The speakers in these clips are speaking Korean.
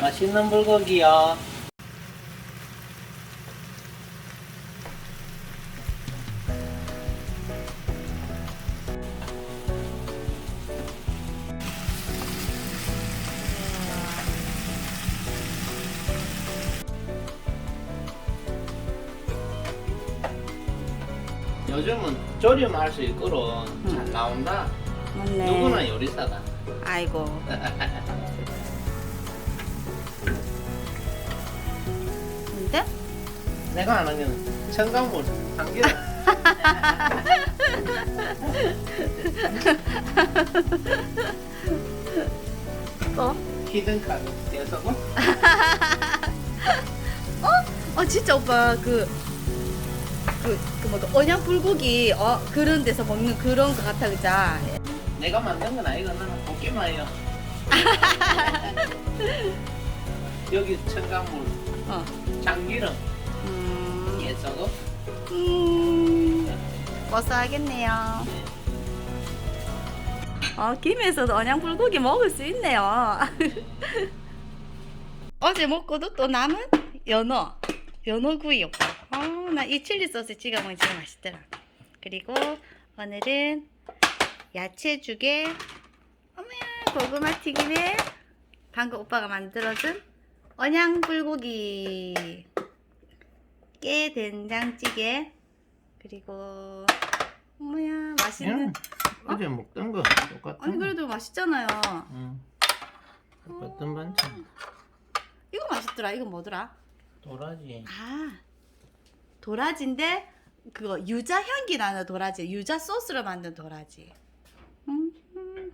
맛있는 불고기요. 요즘은 조림할 수 있거든 잘 나온다. 맞네. 누구나 요리사다. 아이고. 근데? 내가 아는 건 첨가물 참기름. 또? 히든카드 떼서고 어 진짜 오빠 그. 그, 그 뭐다 언양 불고기 어 그런 데서 먹는 그런 거 같아 그자 내가 만든 건 아니고 나는 볶기만 해요. 여기 첨가물, 어. 참기름, 음, 깨서고 음. 고소하겠네요. 어 김에서도 언양 불고기 먹을 수 있네요. 어제 먹고도 또 남은 연어 연어구이 오빠. 어 나 이 칠리 소스 찍어 먹으면 진짜 맛있더라 그리고 오늘은 야채죽에 어머야 고구마 튀김에 방금 오빠가 만들어준 언양 불고기 깨 된장찌개 그리고 어머야 맛있는 어제 먹던 거 똑같은 아니 그래도 맛있잖아요 응. 똑같은 반찬. 이거 맛있더라 이거 뭐더라 도라지. 아 도라지인데 그거 유자 향기 나는 도라지 유자 소스로 만든 도라지 음, 음.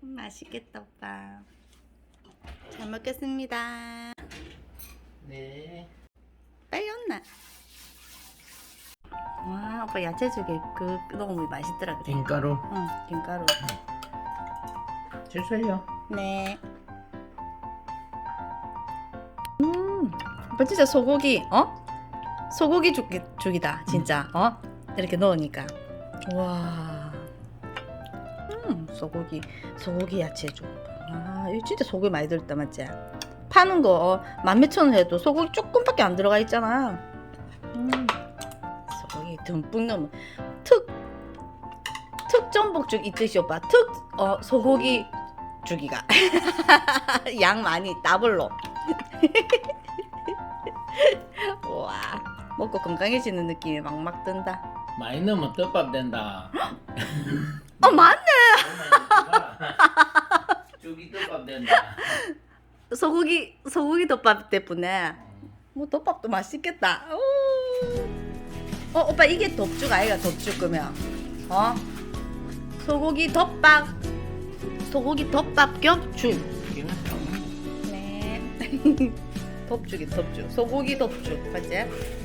맛있겠다 오빠 잘 먹겠습니다 네. 빨리 온나 와 오빠 야채죽에 그 너무 맛있더라 그래 김가루 응 김가루 주세요. 네. 음, 오빠 진짜 소고기, 어? 소고기 죽, 죽이다, 진짜, 어? 이렇게 넣으니까. 와. 음, 소고기, 소고기 야채 죽. 아, 이거 진짜 소고기 많이 들었다, 맞지? 파는 거, 어, 만 몇천 원 해도 소고기 조금밖에 안 들어가 있잖아. 음, 소고기 듬뿍 넣으면 특, 특전복죽 있듯이 오빠. 특, 어, 소고기 주기가 양 많이 더블로 와 먹고 건강해지는 느낌이 막막 든다 많이 넣으면 떡밥 된다. 어 맞네 된다. 소고기 소고기 덮밥 때문에 뭐 덮밥도 맛있겠다. 오. 어 오빠 이게 덮죽 아이가 덮죽 그러면? 어? 소고기 덮밥. 소고기 덮밥 좀 네. 덮죽이 덮죽. 소고기 덮죽. 맞지?